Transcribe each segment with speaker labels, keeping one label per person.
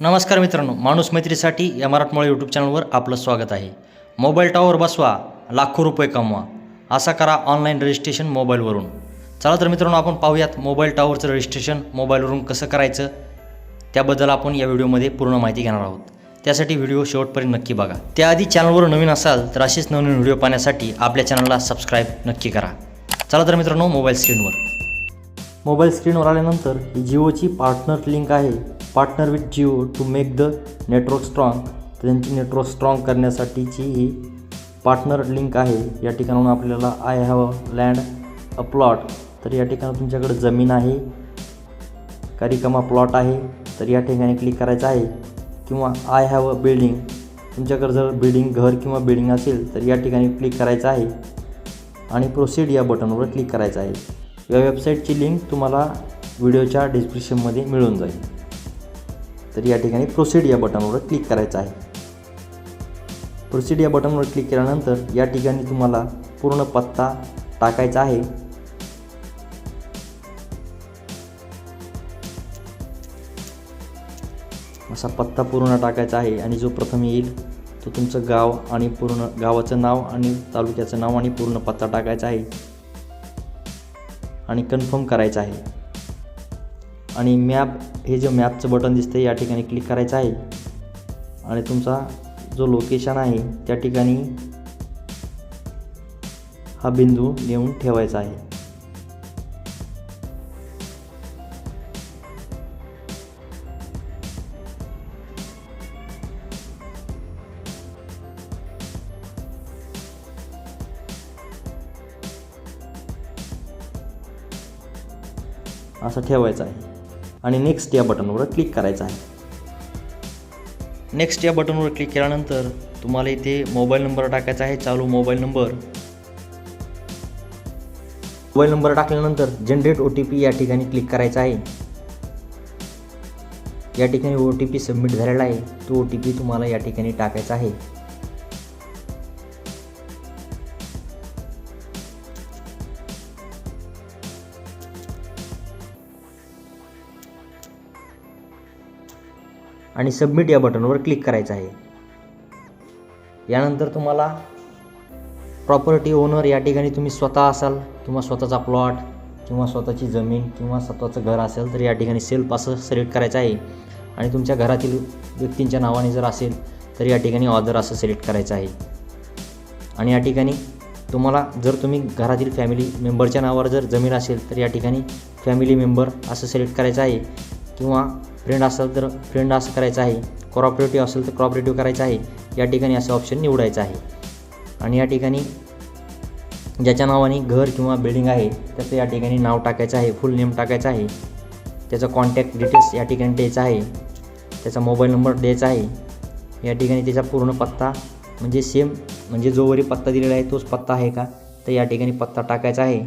Speaker 1: नमस्कार मित्रांनो माणूस मैत्रीसाठी या मराठमोळी यूट्यूब चॅनलवर आपलं स्वागत आहे. मोबाईल टॉवर बसवा लाखो रुपये कमवा असा करा ऑनलाईन रजिस्ट्रेशन मोबाईलवरून चला तर मित्रांनो आपण पाहूयात मोबाईल टॉवरचं रजिस्ट्रेशन मोबाईलवरून कसं करायचं? त्याबद्दल आपण या व्हिडिओमध्ये पूर्ण माहिती घेणार आहोत. त्यासाठी व्हिडिओ शेवटपर्यंत नक्की बघा. त्याआधी चॅनलवर नवीन असाल तर असेच नवीन व्हिडिओ पाहण्यासाठी आपल्या चॅनलला सबस्क्राईब नक्की करा. चला तर मित्रांनो मोबाईल स्क्रीनवर मोबाईल स्क्रीनवर आल्यानंतर जिओची पार्टनर लिंक आहे. Partner with Jio to make the network strong. त्यांची नेटवर्क स्ट्रॉंग करण्यासाठीची ही पार्टनर लिंक आहे. या ठिकाणाहून आपल्याला I have a land a plot तर या ठिकाणी तुमच्याकडे जमीन आहे. कार्यक्रमा प्लॉट आहे. तर या ठिकाणी क्लिक करायचं आहे. किंवा आय हॅव अ बिल्डिंग तुमच्याकडे जर बिल्डिंग घर किंवा बिल्डिंग असेल तर या ठिकाणी क्लिक करायचं आहे. आणि प्रोसीड या बटनवर क्लिक करायचं आहे. या वेबसाईटची लिंक तुम्हाला व्हिडिओच्या डिस्क्रिप्शनमध्ये मिळून जाईल. तर या ठिकाणी प्रोसिड या बटनवर क्लिक करायचं आहे. प्रोसिड या बटनवर क्लिक केल्यानंतर या ठिकाणी तुम्हाला पूर्ण पत्ता टाकायचा आहे. असा पत्ता पूर्ण टाकायचा आहे आणि जो प्रथम येईल तो तुमचं गाव आणि पूर्ण गावाचं नाव आणि तालुक्याचं नाव आणि पूर्ण पत्ता टाकायचा आहे. आणि कन्फर्म करायचं आहे. आणि मॅप हे जे मॅपचं बटन दिसतं या ठिकाणी क्लिक करायचं आहे. आणि तुमचा जो लोकेशन आहे त्या ठिकाणी हा बिंदू नेऊन ठेवायचा आहे. असं ठेवायचं आहे. आणि नेक्स्ट या बटनवर क्लिक करायचं आहे. नेक्स्ट या बटनवर क्लिक केल्यानंतर तुम्हाला इथे मोबाईल नंबर टाकायचा आहे. चालू मोबाईल नंबर मोबाईल नंबर टाकल्यानंतर जनरेट ओ टी पी या ठिकाणी क्लिक करायचा आहे. या ठिकाणी ओ टी पी सबमिट झालेला आहे. तो ओ टी पी तुम्हाला या ठिकाणी टाकायचा आहे. आणि सबमिट या बटनवर क्लिक करायचं आहे. यानंतर तुम्हाला प्रॉपर्टी ओनर या ठिकाणी तुम्ही स्वतः असाल किंवा स्वतःचा प्लॉट किंवा स्वतःची जमीन किंवा स्वतःचं घर असेल तर या ठिकाणी सेल्फ असं सिलेक्ट करायचं आहे. आणि तुमच्या घरातील व्यक्तींच्या नावाने जर असेल तर या ठिकाणी ऑदर असं सिलेक्ट करायचं आहे. आणि या ठिकाणी तुम्हाला जर तुम्ही घरातील फॅमिली मेंबरच्या नावावर जर जमीन असेल तर या ठिकाणी फॅमिली मेंबर असं सिलेक्ट करायचं आहे. किंवा फ्रेंड असेल तर फ्रेंड असं करायचं आहे कॉपरेटिव्ह असेल तर कॉपरेटिव्ह करायचं आहे या ठिकाणी असं ऑप्शन निवडायचं आहे. आणि या ठिकाणी ज्याच्या नावाने घर किंवा बिल्डिंग आहे त्याचं या ठिकाणी नाव टाकायचं आहे फुल नेम टाकायचं आहे. त्याचा कॉन्टॅक्ट डिटेल्स या ठिकाणी द्यायचा आहे. त्याचा मोबाईल नंबर द्यायचा आहे. या ठिकाणी त्याचा पूर्ण पत्ता म्हणजे सेम म्हणजे जोवरी पत्ता दिलेला आहे तोच पत्ता आहे का? तर या ठिकाणी पत्ता टाकायचा आहे.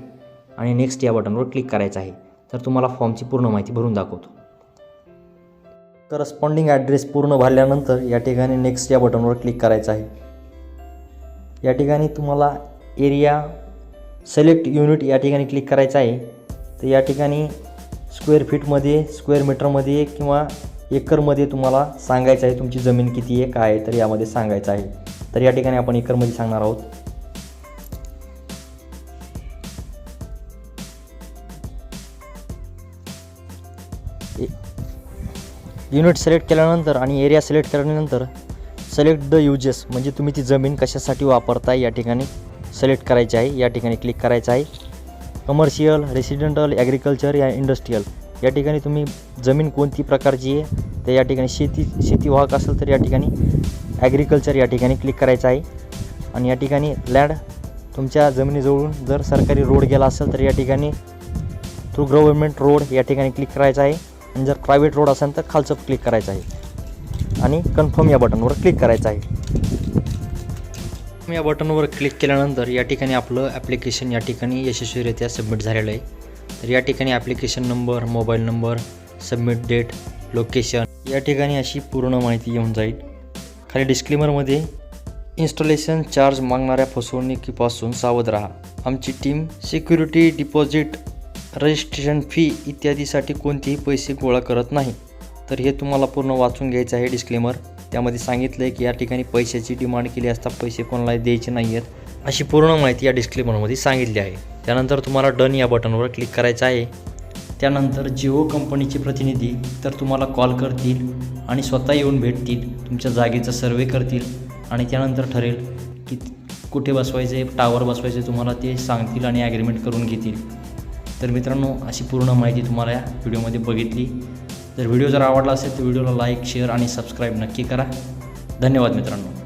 Speaker 1: आणि नेक्स्ट या बटनवर क्लिक करायचं आहे. तर तुम्हाला फॉर्मची पूर्ण माहिती भरून दाखवतो. करस्पॉन्डिंग ॲड्रेस पूर्ण भरल्यानंतर या ठिकाणी नेक्स्ट या बटनवर क्लिक करायचं आहे. या ठिकाणी तुम्हाला एरिया सिलेक्ट युनिट या ठिकाणी क्लिक करायचं आहे. तर या ठिकाणी स्क्वेअर फीटमध्ये स्क्वेअर मीटरमध्ये किंवा एकरमध्ये तुम्हाला सांगायचं आहे तुमची जमीन किती आहे काय आहे तर यामध्ये सांगायचं आहे. तर या ठिकाणी आपण एकरमध्ये सांगणार आहोत. युनिट सिलेक्ट केल्यानंतर आणि एरिया सिलेक्ट केल्यानंतर सिलेक्ट द युजेस म्हणजे तुम्ही ती जमीन कशासाठी वापरताय या ठिकाणी सिलेक्ट करायची आहे या ठिकाणी क्लिक करायचं आहे. कमर्शियल रेसिडेंटल ॲग्रिकल्चर या इंडस्ट्रीयल या ठिकाणी तुम्ही जमीन कोणती प्रकारची आहे तर या ठिकाणी शेती शेती वाहक असेल तर या ठिकाणी ॲग्रिकल्चर या ठिकाणी क्लिक करायचं आहे. आणि या ठिकाणी लँड तुमच्या जमिनीजवळून जर सरकारी रोड गेला असेल तर या ठिकाणी थ्रू गव्हर्मेंट रोड या ठिकाणी क्लिक करायचं आहे. आणि जर प्रायव्हेट रोड असेल तर खालचं क्लिक करायचं आहे. आणि कन्फर्म या बटनवर क्लिक करायचं आहे. या बटनवर क्लिक केल्यानंतर या ठिकाणी आपलं ॲप्लिकेशन या ठिकाणी यशस्वीरित्या सबमिट झालेलं आहे. तर या ठिकाणी application number mobile number submit date location या ठिकाणी अशी पूर्ण माहिती येऊन जाईल. खाली डिस्क्लेमरमध्ये इन्स्टॉलेशन चार्ज मागणाऱ्या फसवणुकीपासून सावध राहा. आमची team security deposit registration fee इत्यादीसाठी कोणतेही पैसे गोळा करत नाही. तर हे तुम्हाला पूर्ण वाचून घ्यायचं आहे डिस्क्लेमर त्यामध्ये सांगितलं आहे की या ठिकाणी पैशाची डिमांड केली असता पैसे कोणाला द्यायचे नाही आहेत अशी पूर्ण माहिती या डिस्क्लेमरमध्ये सांगितली आहे. त्यानंतर तुम्हाला डन या बटनवर क्लिक करायचं आहे. त्यानंतर जिओ कंपनीचे प्रतिनिधी तर तुम्हाला कॉल करतील आणि स्वतः येऊन भेटतील तुमच्या जागेचा सर्वे करतील आणि त्यानंतर ठरेल की कुठे बसवायचे टावर बसवायचे तुम्हाला ते सांगतील आणि ॲग्रीमेंट करून घेतील. तर मित्रांनो अशी पूर्ण माहिती तुम्हाला या व्हिडिओमध्ये बघितली. जर व्हिडिओ जर आवडला असेल तर व्हिडिओला लाईक शेअर आणि सबस्क्राईब नक्की करा. धन्यवाद मित्रांनो.